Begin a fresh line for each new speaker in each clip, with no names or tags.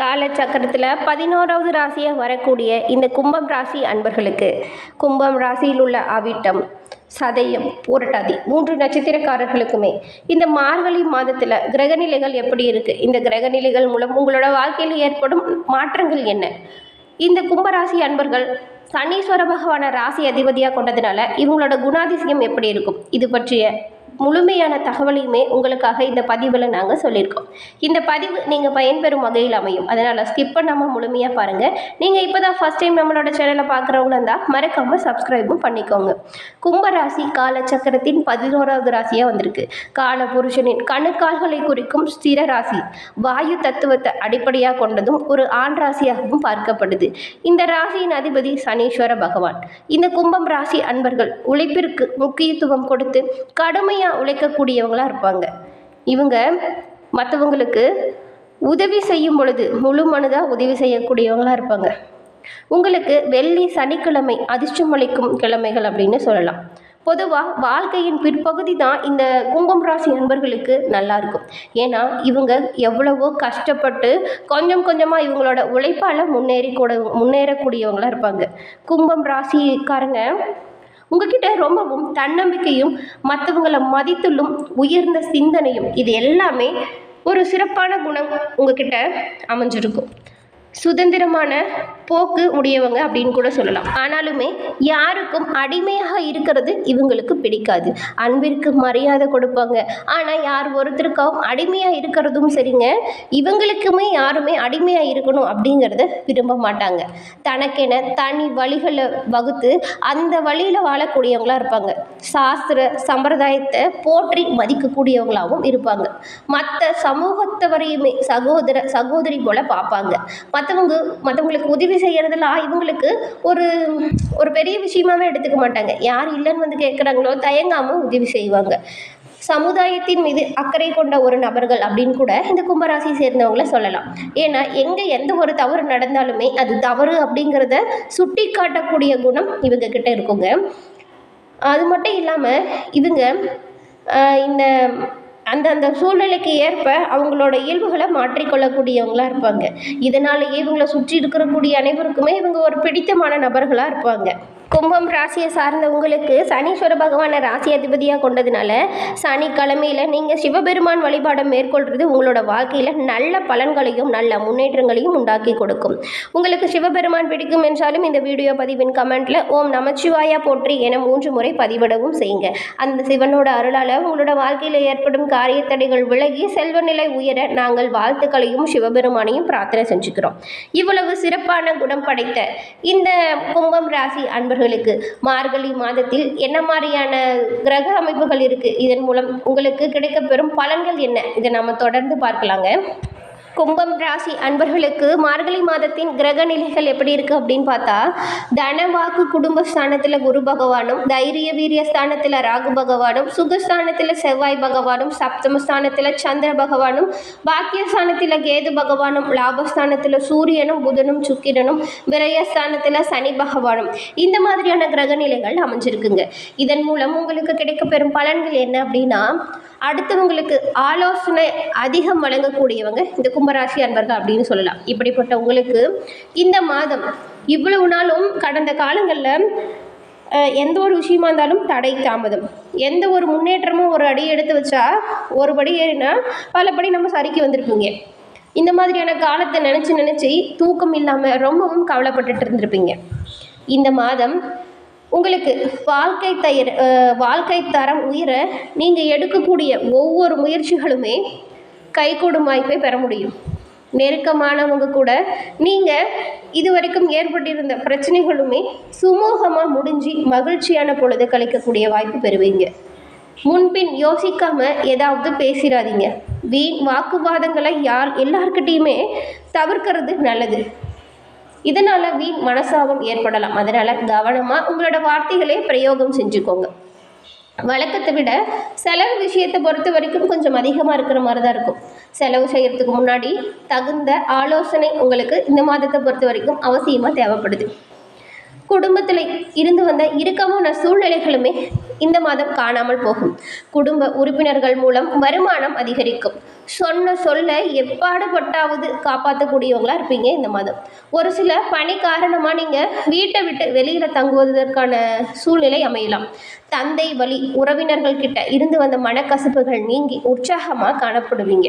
காலச்சக்கரத்தில் பதினோராவது ராசியாக வரக்கூடிய இந்த கும்பம் ராசி அன்பர்களுக்கு. கும்பம் ராசியில் உள்ள அவிட்டம் சதயம் பூரட்டாதி மூன்று நட்சத்திரக்காரர்களுக்குமே. இந்த மார்கழி மாதத்தில் கிரகநிலைகள் எப்படி இருக்குது இந்த கிரகநிலைகள் மூலம் உங்களோட வாழ்க்கையில் ஏற்படும் மாற்றங்கள் என்ன? இந்த கும்பராசி அன்பர்கள் சனீஸ்வர பகவான ராசி அதிபதியாக கொண்டதுனால இவங்களோட குணாதிசயம் எப்படி இருக்கும்? இது பற்றிய முழுமையான தகவலையுமே உங்களுக்காக இந்த பதிவில் நாங்கள் சொல்லியிருக்கோம். இந்த பதிவு நீங்கள் பயன்பெறும் வகையில் அமையும். அதனால் ஸ்கிப் பண்ணாமல் முழுமையாக பாருங்கள் நீங்கள் இப்போ தான் ஃபஸ்ட் டைம் நம்மளோட சேனலை பார்க்குறவங்களா இருந்தால் மறக்காமல் சப்ஸ்கிரைபும் பண்ணிக்கோங்க. கும்பராசி கால சக்கரத்தின் பதினோராவது ராசியாக வந்திருக்கு. கால புருஷனின் கணுக்கால்களை குறிக்கும் ஸ்திர ராசி. வாயு தத்துவத்தை அடிப்படையாக கொண்டதும் ஒரு ஆண் ராசியாகவும் பார்க்கப்படுது. இந்த ராசியின் அதிபதி சனீஸ்வர பகவான். இந்த கும்பம் ராசி அன்பர்கள் உழைப்பிற்கு முக்கியத்துவம் கொடுத்து கடுமையாக உழைக்கக்கூடியவங்களாக இருப்பாங்க. இவங்க மற்றவங்களுக்கு உதவி செய்யும் பொழுது முழு மனதாக உதவி செய்யக்கூடியவங்களாக இருப்பாங்க. உங்களுக்கு வெள்ளி சனிக்கிழமை அதிர்ஷ்டம் அளிக்கும் கிழமைகள் அப்படின்னு சொல்லலாம். பொதுவாக வாழ்க்கையின் பிற்பகுதி தான் இந்த கும்பம் ராசி நண்பர்களுக்கு நல்லா இருக்கும். ஏன்னா இவங்க எவ்வளவோ கஷ்டப்பட்டு கொஞ்சம் கொஞ்சமாக இவங்களோட உழைப்பால் முன்னேறி கூட முன்னேறக்கூடியவங்களாக இருப்பாங்க. கும்பம் ராசிக்காரங்க உங்ககிட்ட ரொம்பவும் தன்னம்பிக்கையும் மற்றவங்களை மதித்துள்ளும் உயர்ந்த சிந்தனையும் இது எல்லாமே ஒரு சிறப்பான குணம் உங்ககிட்ட அமைஞ்சிருக்கும். சுதந்திரமான போக்கு உடையவங்க அப்படின்னு கூட சொல்லலாம். ஆனாலுமே யாருக்கும் அடிமையாக இருக்கிறது இவங்களுக்கு பிடிக்காது. அன்பிற்கு மரியாதை கொடுப்பாங்க. ஆனால் யார் ஒருத்தருக்காகவும் அடிமையாக இருக்கிறதும் சரிங்க. இவங்களுக்குமே யாருமே அடிமையாக இருக்கணும் அப்படிங்கிறத விரும்ப மாட்டாங்க. தனக்கென தனி வழிகளை வகுத்து அந்த வழியில் வாழக்கூடியவங்களாக இருப்பாங்க. சாஸ்திர சம்பிரதாயத்தை போற்றி மதிக்கக்கூடியவங்களாகவும் இருப்பாங்க. மற்ற சமூகத்தவரையுமே சகோதர சகோதரி போல பார்ப்பாங்க. மற்றவங்க மற்றவங்களுக்கு உதவி செய்கிறதுலாம் இவங்களுக்கு ஒரு ஒரு பெரிய விஷயமாவே எடுத்துக்க மாட்டாங்க. யார் இல்லைன்னு வந்து கேட்குறாங்களோ தயங்காமல் உதவி செய்வாங்க. சமுதாயத்தின் மீது அக்கறை கொண்ட ஒரு நபர்கள் அப்படின்னு கூட இந்த கும்பராசியை சேர்ந்தவங்கள சொல்லலாம். ஏன்னா எங்கே எந்த ஒரு தவறு நடந்தாலுமே அது தவறு அப்படிங்கிறத சுட்டி காட்டக்கூடிய குணம் இவங்க கிட்ட இருக்குங்க. அது மட்டும் இல்லாமல் இதுங்க இந்த அந்த அந்த சூழ்நிலைக்கு ஏற்ப அவங்களோட இயல்புகளை மாற்றிக்கொள்ளக்கூடியவங்களாக இருப்பாங்க. இதனாலேயே இவங்களை சுற்றி இருக்கக்கூடிய அனைவருக்குமே இவங்க ஒரு பிடித்தமான நபர்களாக இருப்பாங்க. கும்பம் ராசியை சார்ந்த உங்களுக்கு சனீஸ்வர பகவானை ராசி அதிபதியாக கொண்டதுனால சனிக்கிழமையில் நீங்கள் சிவபெருமான் வழிபாடம் மேற்கொள்கிறது உங்களோட வாழ்க்கையில் நல்ல பலன்களையும் நல்ல முன்னேற்றங்களையும் உண்டாக்கி கொடுக்கும். உங்களுக்கு சிவபெருமான் பிடிக்கும் என்றாலும் இந்த வீடியோ பதிவின் கமெண்ட்டில் ஓம் நமச்சிவாயா போற்றி என மூன்று முறை பதிவிடவும் செய்யுங்க. அந்த சிவனோட அருளால் உங்களோட வாழ்க்கையில் ஏற்படும் காரியத்தடைகள் விலகி செல்வநிலை உயர நாங்கள் வாழ்த்துக்களையும் சிவபெருமானையும் பிரார்த்தனை செஞ்சுக்கிறோம். இவ்வளவு சிறப்பான குணம் படைத்த இந்த கும்பம் ராசி அன்பர்களுக்கு மார்கழி மாதத்தில் என்ன மாதிரியான கிரக அமைப்புகள் இருக்குது இதன் மூலம் உங்களுக்கு கிடைக்கப்பெறும் பலன்கள் என்ன? இதை நம்ம தொடர்ந்து பார்க்கலாங்க. கும்பம் ராசி அன்பர்களுக்கு மார்கழி மாதத்தின் கிரக நிலைகள் எப்படி இருக்குது அப்படின்னு பார்த்தா தனவாக்கு குடும்பஸ்தானத்தில் குரு பகவானும் தைரிய வீரிய ஸ்தானத்தில் ராகு பகவானும் சுகஸ்தானத்தில் செவ்வாய் பகவானும் சப்தமஸ்தானத்தில் சந்திர பகவானும் பாக்கியஸ்தானத்தில் கேது பகவானும் லாபஸ்தானத்தில் சூரியனும் புதனும் சுக்கிரனும் விரயஸ்தானத்தில் சனி பகவானும். இந்த மாதிரியான கிரக நிலைகள் அமைஞ்சிருக்குங்க. இதன் மூலம் உங்களுக்கு கிடைக்கப்பெறும் பலன்கள் என்ன அப்படின்னா அடுத்தவங்களுக்கு ஆலோசனை அதிகம் வழங்கக்கூடியவங்க இந்த கும்பராசி அன்பர்கள் அப்படின்னு சொல்லலாம். இப்படிப்பட்ட உங்களுக்கு இந்த மாதம் இவ்வளவு நாளும் கடந்த காலங்களில் எந்த ஒரு விஷயமா இருந்தாலும் தடை தாமதம். எந்த ஒரு முன்னேற்றமும் ஒரு அடி எடுத்து வச்சா ஒரு படி ஏறினா பலபடி நம்ம சரிக்கு வந்திருப்பீங்க. இந்த மாதிரியான காலத்தை நினச்சி நினச்சி தூக்கம் இல்லாமல் ரொம்பவும் கவலைப்பட்டுட்டு இருந்திருப்பீங்க. இந்த மாதம் உங்களுக்கு வாழ்க்கை தயிர் வாழ்க்கை தரம் உயிரை நீங்கள் எடுக்கக்கூடிய ஒவ்வொரு முயற்சிகளுமே கைகூடும் வாய்ப்பை பெற முடியும். நெருக்கமானவங்க கூட நீங்கள் இது வரைக்கும் ஏற்பட்டிருந்த பிரச்சனைகளுமே சுமூகமாக முடிஞ்சு மகிழ்ச்சியான பொழுது கழிக்கக்கூடிய வாய்ப்பு பெறுவீங்க. முன்பின் யோசிக்காம ஏதாவது பேசிடாதீங்க வீண் வாக்குவாதங்களை யார் எல்லார்கிட்டேயுமே தவிர்க்கிறது நல்லது. இதனால் வீண் மனசாபம் ஏற்படலாம். அதனால் கவனமாக உங்களோட வார்த்தைகளே பிரயோகம் செஞ்சுக்கோங்க. வழக்கத்தை விட செலவு விஷயத்தை பொறுத்த வரைக்கும் கொஞ்சம் அதிகமாக இருக்கிற மாதிரி தான் இருக்கும். செலவு செய்கிறதுக்கு முன்னாடி தகுந்த ஆலோசனை உங்களுக்கு இந்த மாதத்தை பொறுத்த வரைக்கும் அவசியமாக தேவைப்படுது. குடும்பத்தில் இருந்து வந்த இறுக்கமான சூழ்நிலைகளுமே இந்த மாதம் காணாமல் போகும். குடும்ப உறுப்பினர்கள் மூலம் வருமானம் அதிகரிக்கும். சொன்ன சொல்ல எப்பாடுபட்டாவது காப்பாற்றக்கூடியவங்களாக இருப்பீங்க இந்த மாதம். ஒரு சில பணி காரணமாக நீங்கள் வீட்டை விட்டு வெளியில் தங்குவதற்கான சூழ்நிலை அமையலாம். தந்தை வழி உறவினர்கள் கிட்ட இருந்து வந்த மனக்கசப்புகள் நீங்கி உற்சாகமாக காணப்படுவீங்க.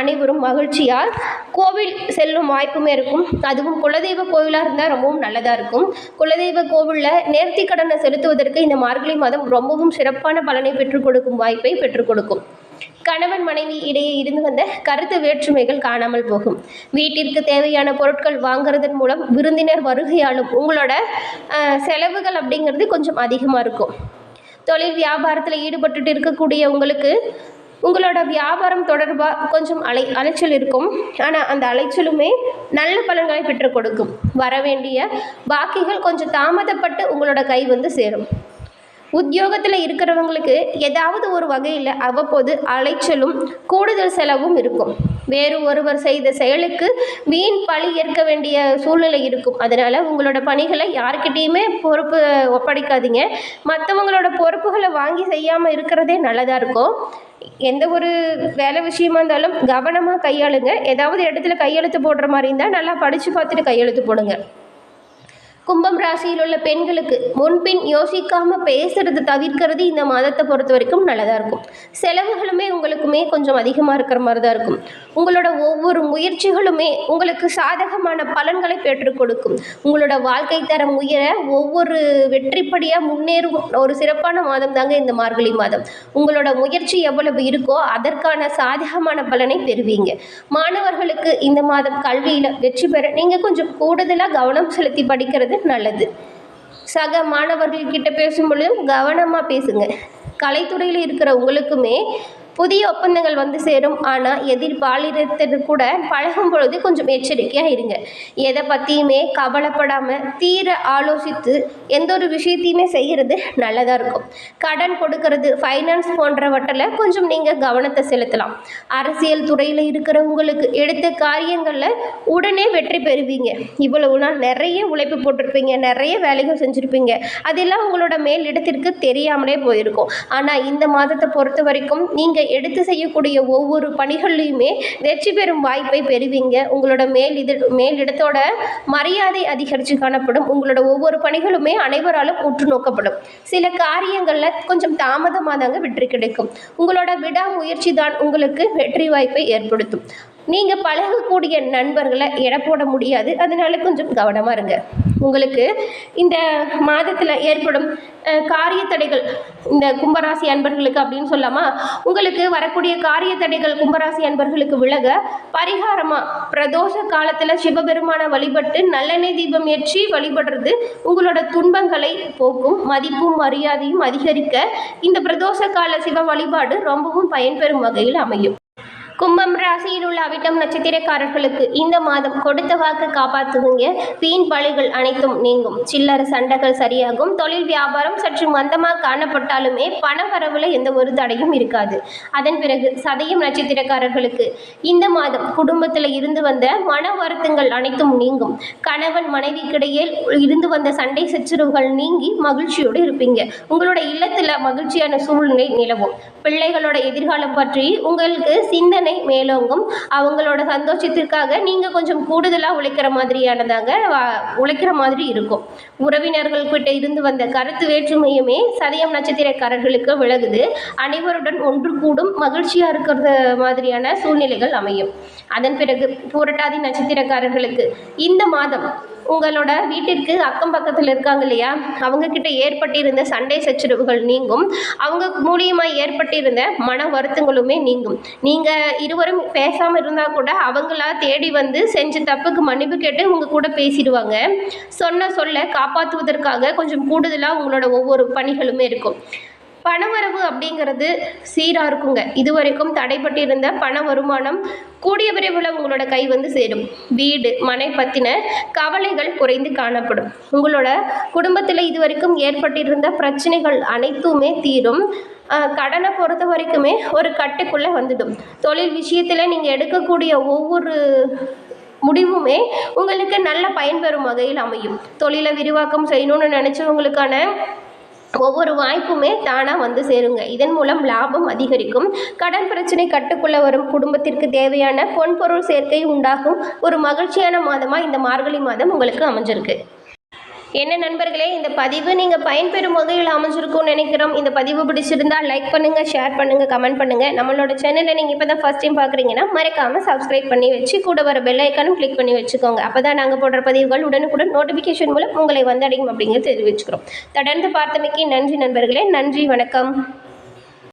அனைவரும் மகிழ்ச்சியால் கோவில் செல்லும் வாய்ப்புமே இருக்கும். அதுவும் குலதெய்வ கோவிலாக இருந்தால் ரொம்பவும் நல்லதாக இருக்கும். குலதெய்வ கோவிலில் நேர்த்தி கடனை செலுத்துவதற்கு இந்த மார்கழி மாதம் ரொம்பவும் சிறப்பான பலனை பெற்றுக் கொடுக்கும் வாய்ப்பை பெற்றுக் கொடுக்கும். கணவன் மனைவி இடையே இருந்து வந்த கருத்து வேற்றுமைகள் காணாமல் போகும். வீட்டிற்கு தேவையான பொருட்கள் வாங்குறதன் மூலம் விருந்தினர் வருகையாலும் உங்களோட செலவுகள் அப்படிங்கிறது கொஞ்சம் அதிகமாக இருக்கும். தொழில் வியாபாரத்தில் ஈடுபட்டுட்டு இருக்கக்கூடிய உங்களுக்கு உங்களோட வியாபாரம் தொடர்பாக கொஞ்சம் அலை அலைச்சல் இருக்கும். ஆனால் அந்த அலைச்சலுமே நல்ல பலன்களை பெற்றுக் கொடுக்கும். வர வேண்டிய பாக்கிகள் கொஞ்சம் தாமதப்பட்டு உங்களோட கை வந்து சேரும். உத்தியோகத்தில் இருக்கிறவங்களுக்கு ஏதாவது ஒரு வகையில் அவ்வப்போது அலைச்சலும் கூடுதல் செலவும் இருக்கும். வேறு ஒருவர் செய்த செயலுக்கு வீண் பழி ஏற்க வேண்டிய சூழ்நிலை இருக்கும். அதனால் உங்களோட பணிகளை யார்கிட்டேயுமே பொறுப்பு ஒப்படைக்காதீங்க. மற்றவங்களோட பொறுப்புகளை வாங்கி செய்யாமல் இருக்கிறதே நல்லதாக இருக்கும். எந்த ஒரு வேலை விஷயமா இருந்தாலும் கவனமாக கையாளுங்க. ஏதாவது இடத்துல கையெழுத்து போடுற மாதிரி இருந்தால் நல்லா படித்து பார்த்துட்டு கையெழுத்து போடுங்க. கும்பம் ராசியில் உள்ள பெண்களுக்கு முன்பின் யோசிக்காம பேசுறது தவிர்க்கிறது இந்த மாதத்தை பொறுத்த வரைக்கும் நல்லதாக இருக்கும். செலவுகளுமே உங்களுக்குமே கொஞ்சம் அதிகமாக இருக்கிற மாதிரி தான் இருக்கும். உங்களோட ஒவ்வொரு முயற்சிகளுமே உங்களுக்கு சாதகமான பலன்களை பெற்றுக் கொடுக்கும். உங்களோட வாழ்க்கை தரம் உயர ஒவ்வொரு வெற்றிப்படியாக முன்னேறும் ஒரு சிறப்பான மாதம் தாங்க இந்த மார்கழி மாதம். உங்களோட முயற்சி எவ்வளவு இருக்கோ அதற்கான சாதகமான பலனை பெறுவீங்க. மாணவர்களுக்கு இந்த மாதம் கல்வியில் வெற்றி பெற நீங்கள் கொஞ்சம் கூடுதலாக கவனம் செலுத்தி படிக்கிறது நல்லது. சக மாணவர்கள்கிட்ட பேசும்பொழுதும் கவனமாக பேசுங்க. கலைத்துறையில் இருக்கிற உங்களுக்குமே புதிய ஒப்பந்தங்கள் வந்து சேரும். ஆனால் எதிர்பாலினத்தினர் கூட பழகும் பொழுது கொஞ்சம் எச்சரிக்கையாக இருங்க. எதை பற்றியுமே கவலைப்படாமல் தீர ஆலோசித்து எந்த ஒரு விஷயத்தையுமே செய்கிறது நல்லதாக இருக்கும். கடன் கொடுக்கறது ஃபைனான்ஸ் போன்றவற்றில் கொஞ்சம் நீங்கள் கவனத்தை செலுத்தலாம். அரசியல் துறையில் இருக்கிற உங்களுக்கு எடுத்த காரியங்களில் உடனே வெற்றி பெறுவீங்க. இவ்வளவு நாள் நிறைய உழைப்பு போட்டிருப்பீங்க நிறைய வேலைகள் செஞ்சுருப்பீங்க. அதெல்லாம் உங்களோட மேல் இடத்திற்கு தெரியாமலே போயிருக்கும். ஆனால் இந்த மாதத்தை பொறுத்த வரைக்கும் நீங்கள் எடுத்து செய்யக்கூடிய ஒவ்வொரு பணிகள்லையுமே வெற்றி பெறும் வாய்ப்பை பெறுவீங்க. உங்களோட மேல் இது மேலிடத்தோட மரியாதை அதிகரித்து காணப்படும். உங்களோட ஒவ்வொரு பணிகளுமே அனைவராலும் உற்று நோக்கப்படும். சில காரியங்களில் கொஞ்சம் தாமதமாக தாங்க வெற்றி கிடைக்கும். உங்களோட விடாமுயற்சி தான் உங்களுக்கு வெற்றி வாய்ப்பை ஏற்படுத்தும். நீங்கள் பழகக்கூடிய நண்பர்களை எடை போட முடியாது. அதனால கொஞ்சம் கவனமாக இருங்க. உங்களுக்கு இந்த மாதத்தில் ஏற்படும் காரிய தடைகள் இந்த கும்பராசி அன்பர்களுக்கு அப்படின்னு சொல்லாமா? உங்களுக்கு வரக்கூடிய காரிய தடைகள் கும்பராசி அன்பர்களுக்கு விலக பரிகாரமாக பிரதோஷ காலத்தில் சிவபெருமானை வழிபட்டு நல்லெண்ணெய் தீபம் ஏற்றி வழிபடுறது உங்களோட துன்பங்களை போக்கும் மதிப்பும் மரியாதையும் அதிகரிக்க இந்த பிரதோஷ கால சிவ வழிபாடு ரொம்பவும் பயன்பெறும் வகையில் அமையும். கும்பம் ராசியில் உள்ள அவிட்டம் நட்சத்திரக்காரர்களுக்கு இந்த மாதம் கொடுத்த வாக்கு காப்பாற்றுவீங்க. வீண் பழிகள் அனைத்தும் நீங்கும். சில்லறை சண்டைகள் சரியாகும். தொழில் வியாபாரம் சற்று மந்தமாக காணப்பட்டாலுமே பண வரவுல எந்த ஒரு தடையும் இருக்காது. அதன் பிறகு சதயம் நட்சத்திரக்காரர்களுக்கு இந்த மாதம் குடும்பத்தில் இருந்து வந்த மன வருத்தங்கள் அனைத்தும் நீங்கும். கணவன் மனைவிக்கிடையே இருந்து வந்த சண்டை சச்சரவுகள் நீங்கி மகிழ்ச்சியோடு இருப்பீங்க. உங்களோட இல்லத்தில் மகிழ்ச்சியான சூழ்நிலை நிலவும். பிள்ளைகளோட எதிர்காலம் பற்றி உங்களுக்கு சிந்தனை மேலோங்கும். அவங்களோட சந்தோஷத்திற்காக நீங்கள் கொஞ்சம் கூடுதலாக உழைக்கிற மாதிரியானதாங்க வா- உழைக்கிற மாதிரி இருக்கும். உறவினர்கள் கிட்ட இருந்து வந்த கருத்து வேற்றுமையுமே சதயம் நட்சத்திரக்காரர்களுக்கு விலகுது. அனைவருடன் ஒன்று கூடும் மகிழ்ச்சியாக இருக்கிறது மாதிரியான சூழ்நிலைகள் அமையும். அதன் பிறகு பூரட்டாதி நட்சத்திரக்காரர்களுக்கு இந்த மாதம் உங்களோட வீட்டிற்கு அக்கம் பக்கத்தில் இருக்காங்க இல்லையா? அவங்க கிட்ட ஏற்பட்டிருந்த சண்டை சச்சரவுகள் நீங்கும். அவங்க மூலியமாக ஏற்பட்டிருந்த மன வருத்தங்களுமே நீங்கும். நீங்கள் இருவரும் பேசாமல் இருந்தால் கூட அவங்களா தேடி வந்து செஞ்ச தப்புக்கு மன்னிப்பு கேட்டு உங்கள் கூட பேசிடுவாங்க. சொன்ன சொல்ல காப்பாற்றுவதற்காக கொஞ்சம் கூடுதலாக உங்களோட ஒவ்வொரு பணிகளுமே இருக்கும். பணவரவு அப்படிங்கிறது சீராக இருக்குங்க. இதுவரைக்கும் தடைப்பட்டிருந்த பண வருமானம் கூடிய விரைவில் உங்களோட கை வந்து சேரும். வீடு மனை பற்றின கவலைகள் குறைந்து காணப்படும். உங்களோட குடும்பத்தில் இதுவரைக்கும் ஏற்பட்டிருந்த பிரச்சனைகள் அனைத்துமே தீரும். கடனை பொறுத்த வரைக்குமே ஒரு கட்டுக்குள்ளே வந்துடும். தொழில் விஷயத்தில் நீங்கள் எடுக்கக்கூடிய ஒவ்வொரு முடிவுமே உங்களுக்கு நல்ல பயன்பெறும் வகையில் அமையும். தொழிலை விரிவாக்கம் செய்யணும்னு நினச்சவங்களுக்கான ஒவ்வொரு வாய்ப்புமே தானாக வந்து சேருங்க. இதன் மூலம் லாபம் அதிகரிக்கும். கடன் பிரச்சனை கட்டுக்குள்ள வரும். குடும்பத்திற்கு தேவையான பொன்பொருள் சேர்க்கை உண்டாகும். ஒரு மகிழ்ச்சியான மாதமாக இந்த மார்கழி மாதம் உங்களுக்கு அமைஞ்சிருக்கு. என்ன நண்பர்களே இந்த பதிவு நீங்கள் பயன்பெறும் வகையில் அமைஞ்சிருக்கும்னு நினைக்கிறோம். இந்த பதிவு பிடிச்சிருந்தா லைக் பண்ணுங்கள் ஷேர் பண்ணுங்கள் கமெண்ட் பண்ணுங்கள் நம்மளோட சேனலை நீங்கள் இப்போ தான் ஃபஸ்ட் டைம் பார்க்குறீங்கன்னா மறக்காமல் சப்ஸ்கிரைப் பண்ணி வச்சு கூட வர பெல் ஐக்கானும் கிளிக் பண்ணி வச்சுக்கோங்க. அப்போ தான் நாங்கள் போடுற பதிவுகள் உடனுக்குடன் நோட்டிஃபிகேஷன் மூலம் உங்களை வந்தடையும் அப்படிங்கிறது தெரிவிச்சுக்கிறோம். தொடர்ந்து பார்த்தமைக்கு நன்றி நண்பர்களே நன்றி வணக்கம்.